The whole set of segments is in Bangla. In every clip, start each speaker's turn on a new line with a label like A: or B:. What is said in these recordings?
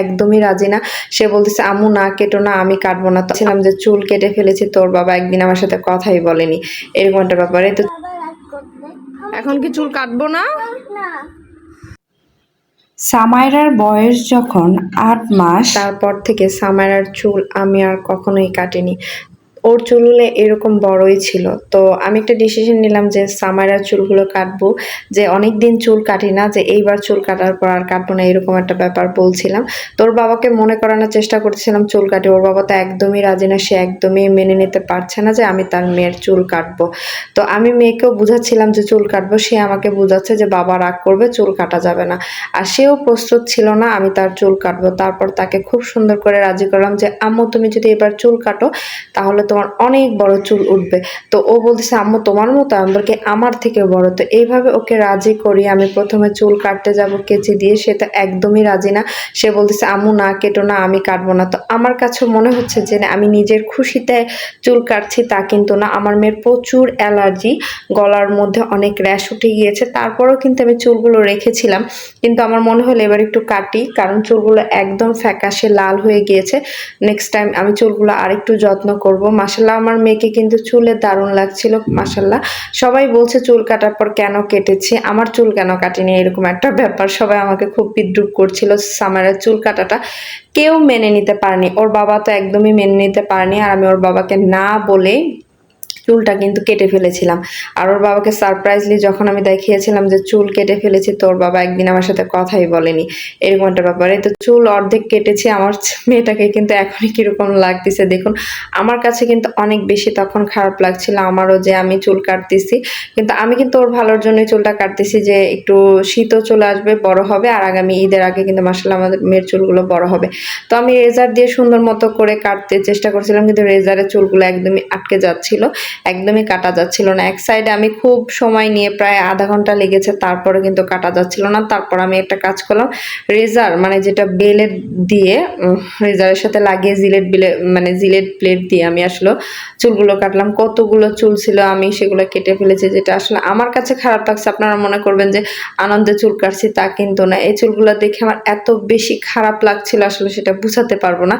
A: একদমই রাজি না। সে বলতেছে আম্মু না কেটো না আমি কাটবো না। তো ছিলাম যে চুল কেটে ফেলেছি তোর বাবা একদিন আমার সাথে কথাই বলেনি। এরকম একটা ব্যাপারে। তো এখন কি চুল কাটবো না?
B: সামায়রার
C: সামাইরার বয়স যখন আট মাস
A: তারপর থেকে সামায়রার চুল আমি আর কখনোই কাটিনি। ওর চুলগুলো এরকম বড়ই ছিল। তো আমি একটা ডিসিশন নিলাম যে সামারার চুলগুলো কাটবো, যে অনেক দিন চুল কাটি না, যে এইবার চুল কাটার পর আর কাটবো না, এরকম একটা ব্যাপার বলছিলাম। তোর বাবাকে মনে করানোর চেষ্টা করছিলাম চুল কাটে, ওর বাবা তো একদমই রাজি না, সে একদমই মেনে নিতে পারছে না যে আমি তার মেয়ের চুল কাটবো। তো আমি মেয়েকেও বুঝাচ্ছিলাম যে চুল কাটবো, সে আমাকে বুঝাচ্ছে যে বাবা রাগ করবে, চুল কাটা যাবে না। আর সেও প্রস্তুত ছিল না আমি তার চুল কাটবো। তারপর তাকে খুব সুন্দর করে রাজি করলাম যে, আম্মু, তুমি যদি এবার চুল কাটো, তাহলে তোমার অনেক বড় চুল উঠবে। তো ও বলতেছে, আম্মু, তোমার মতো আমি আমার থেকে বড়। তো এইভাবে ওকে রাজি করি আমি প্রথমে চুল কাটতে যাব, কেচি দিয়ে। সে তো একদমই রাজি না। সে বলতেছে, আম্মু, না কেটো না, আমি কাটবো না। তো আমার কাছে মনে হচ্ছে যে, আমি নিজের খুশিতে চুল কাটছি তা কিন্তু না। আমার মেয়ের প্রচুর অ্যালার্জি, গলার মধ্যে অনেক র্যাশ উঠে গিয়েছে। তারপরেও কিন্তু আমি চুলগুলো রেখেছিলাম। কিন্তু আমার মনে হলো, এবার একটু কাটি। কারণ চুলগুলো একদম ফ্যাকাশে লাল হয়ে গিয়েছে। নেক্সট টাইম আমি চুলগুলো আরেকটু যত্ন করব। মাসাল্লাহ আমার মেয়েকে কিন্তু চুলে দারুণ লাগছিল মাসাল্লাহ সবাই বলছে চুল কাটার পর কেন কেটেছি? আমার চুল কেন কাটিনি? এরকম একটা ব্যাপার। সবাই আমাকে খুব বিদ্রুপ করছিল সামারের চুল কাটাটা। কেউ মেনে নিতে পারেনি। ওর বাবা তো একদমই মেনে নিতে পারেনি। আর আমি ওর বাবাকে না বলে চুলটা কিন্তু কেটে ফেলেছিলাম। আর ওর বাবাকে সারপ্রাইজলি যখন আমি দেখিয়েছিলাম যে চুল কেটে ফেলেছি, তোর বাবা একদিন আমার সাথে কথাই বলেনি। এরকম একটা ব্যাপারে। তো চুল অর্ধেক কেটেছি, আমার মেয়েটাকে কিন্তু এখনই কীরকম লাগতেছে দেখুন। আমার কাছে কিন্তু অনেক বেশি তখন খারাপ লাগছিল, আমারও যে আমি চুল কাটতেছি। কিন্তু আমি কিন্তু ওর ভালোর জন্যই চুলটা কাটতেছি যে একটু শীতও চলে আসবে, বড় হবে, আর আগামী ঈদের আগে কিন্তু মাসাল্লাহ আমাদের মেয়ের চুলগুলো বড় হবে। তো আমি রেজার দিয়ে সুন্দর মতো করে কাটতে চেষ্টা করছিলাম, কিন্তু রেজারের চুলগুলো একদমই আটকে যাচ্ছিল। একদমই কাটা যাচ্ছিল না। এক সাইডে আমি খুব সময় নিয়ে প্রায় আধা ঘণ্টা লেগেছে, তারপরে কিন্তু কাটা যাচ্ছিল না। তারপর আমি একটা কাজ করলাম, রেজার মানে যেটা বেলেট দিয়ে রেজারের সাথে লাগিয়ে জিলেট বিলে মানে জিলেট প্লেট দিয়ে আমি আসলে চুলগুলো কাটলাম। কতগুলো চুল ছিল আমি সেগুলো কেটে ফেলেছি, যেটা আসলে আমার কাছে খারাপ লাগছে। আপনারা মনে করবেন যে আনন্দে চুল কাটছি তা কিন্তু না। এই চুলগুলো দেখে আমার এত বেশি খারাপ লাগছিল আসলে সেটা বুঝাতে পারব না।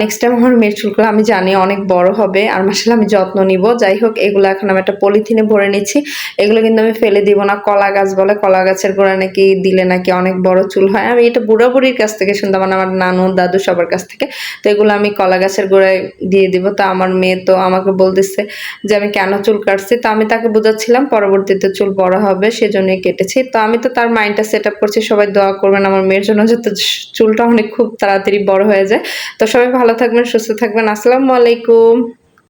A: নেক্সট টাইম আমার মেয়ের চুলগুলো আমি জানি অনেক বড় হবে, আর মাসালে আমি যত্ন নিব। যাই হোক এগুলো এখন আমি একটা পলিথিনে ভরে নিচ্ছি। এগুলো কিন্তু আমি ফেলে দিব না, কলা গাছ বলে। কলা গাছের গোড়া নাকি দিলে নাকি অনেক বড় চুল হয়। আমি এটা বুড়া বুড়ির কাছ থেকে শুনতাম মানে আমার নানু, দাদু সবার কাছ থেকে। তো এগুলো আমি কলা গাছের গোড়ায় দিয়ে দিব। তো আমার মেয়ে তো আমাকে বলতেছে যে, আমি কেন চুল কাটছি? তো আমি তাকে বোঝাচ্ছিলাম, পরবর্তীতে চুল বড় হবে, সেজন্যই কেটেছি। তো আমি তো তার মাইন্ডটা সেট আপ করছি, সবাই দোয়া করবেন আমার মেয়ের জন্য যাতে চুলটা অনেক খুব তাড়াতাড়ি বড় হয়ে যায়। তো সবাই ভালো থাকবেন, সুস্থ থাকবেন। আসসালামু আলাইকুম।